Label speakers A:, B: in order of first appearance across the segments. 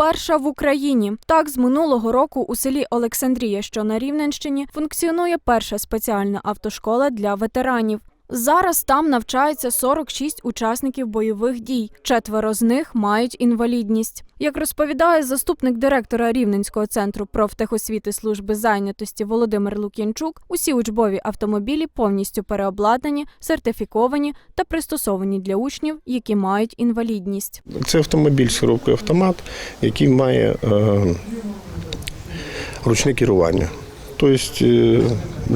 A: перша в Україні. Так, з минулого року у селі Олександрія, що на Рівненщині, функціонує перша спеціальна автошкола для ветеранів. Зараз там навчається 46 учасників бойових дій. Четверо з них мають інвалідність. Як розповідає заступник директора Рівненського центру профтехосвіти служби зайнятості Володимир Лук'янчук, усі учбові автомобілі повністю переобладнані, сертифіковані та пристосовані для учнів, які мають інвалідність.
B: Це автомобіль з коробкою автомат, який має е, ручне керування. Тобто е,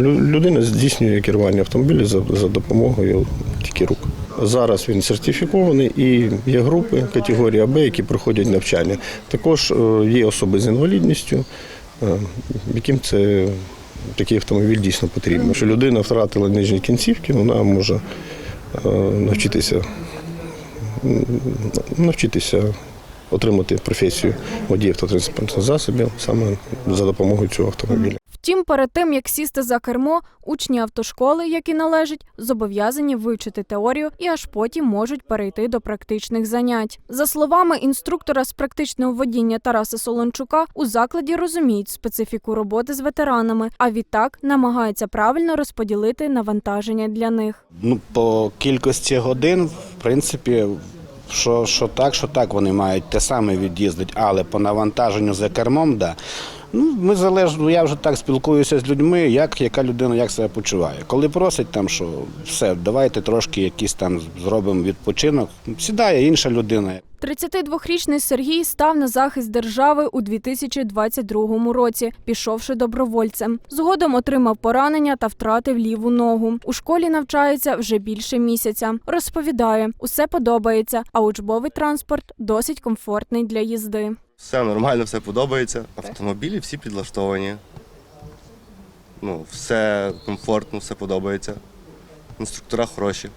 B: людина здійснює керування автомобілем за, за допомогою тільки рук. Зараз він сертифікований і є групи категорії АБ, які проходять навчання. Також е, є особи з інвалідністю, е, яким це такий автомобіль дійсно потрібен. Якщо людина втратила нижні кінцівки, вона може навчитися навчитися отримати професію водія автотранспортних засобів саме за допомогою цього автомобіля.
A: Втім, перед тим як сісти за кермо, учні автошколи, які належать, зобов'язані вивчити теорію і аж потім можуть перейти до практичних занять. За словами інструктора з практичного водіння Тараса Солончука, у закладі розуміють специфіку роботи з ветеранами, а відтак намагаються правильно розподілити навантаження для них.
C: Ну, по кількості годин, в принципі, що, що так, що так вони мають те саме від'їздити, але по навантаженню за кермом, да. Ну, ми залежно, я вже так спілкуюся з людьми, як яка людина як себе почуває. Коли просить там, що все, давайте трошки якийсь там зробимо відпочинок, сідає інша людина.
A: 32-річний Сергій став на захист держави у 2022 році, пішовши добровольцем. Згодом отримав поранення та втратив ліву ногу. У школі навчається вже більше місяця. Розповідає, усе подобається, а учбовий транспорт досить комфортний для їзди.
D: Все нормально, все подобається. Автомобілі всі підлаштовані. Ну, все комфортно, все подобається. Інструктора хороші.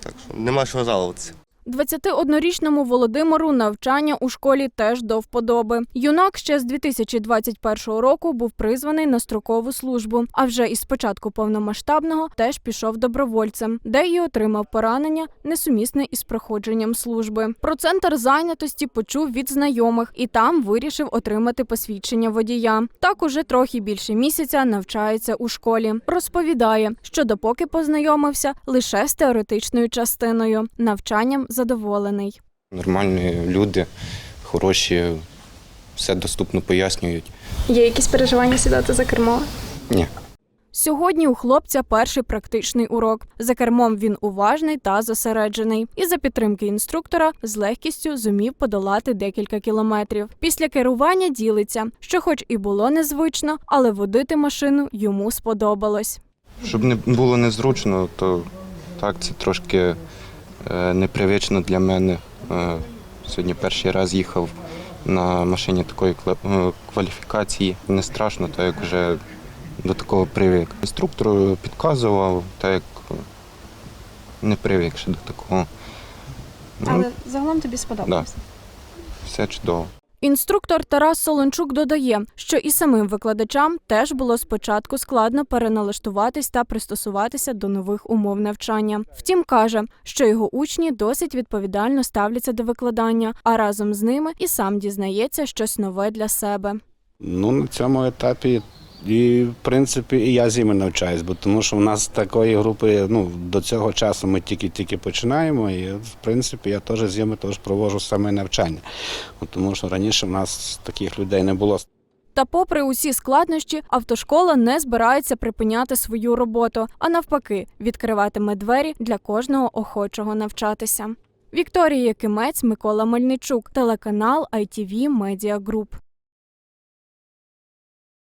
D: Так що нема чого жалуватися.
A: 21-річному Володимиру навчання у школі теж до вподоби. Юнак ще з 2021 року був призваний на строкову службу, а вже із початку повномасштабного теж пішов добровольцем, де й отримав поранення, несумісне із проходженням служби. Про центр зайнятості почув від знайомих і там вирішив отримати посвідчення водія. Так уже трохи більше місяця навчається у школі. Розповідає, що допоки познайомився лише з теоретичною частиною, навчанням задоволений.
E: Нормальні люди, хороші, все доступно пояснюють.
F: Є якісь переживання сідати за кермо?
E: Ні.
A: Сьогодні у хлопця перший практичний урок. За кермом він уважний та зосереджений. І за підтримки інструктора з легкістю зумів подолати декілька кілометрів. Після керування ділиться, що, хоч і було незвично, але водити машину йому сподобалось.
E: Щоб не було незручно, то так, це трошки непривично для мене. Е, Сьогодні перший раз їхав на машині такої е, кваліфікації. Не страшно, так як вже до такого привик. Інструктор підказував, так як е, не привик ще до такого. Ну,
F: Але загалом тобі сподобалось.
E: все чудово.
A: Інструктор Тарас Солончук додає, що і самим викладачам теж було спочатку складно переналаштуватись та пристосуватися до нових умов навчання. Втім, каже, що його учні досить відповідально ставляться до викладання, а разом з ними і сам дізнається щось нове для себе.
C: Ну, на цьому етапі, і, в принципі, і я з ними навчаюсь, бо тому що в нас такої групи, ну, до цього часу ми тільки-тільки починаємо, і, в принципі, я теж з ними теж проводжу саме навчання. Тому що раніше в нас таких людей не було.
A: Та, попри усі складнощі, автошкола не збирається припиняти свою роботу, а навпаки, відкриватиме двері для кожного охочого навчатися. Вікторія Якимець, Микола Мельничук, телеканал ITV Media Group.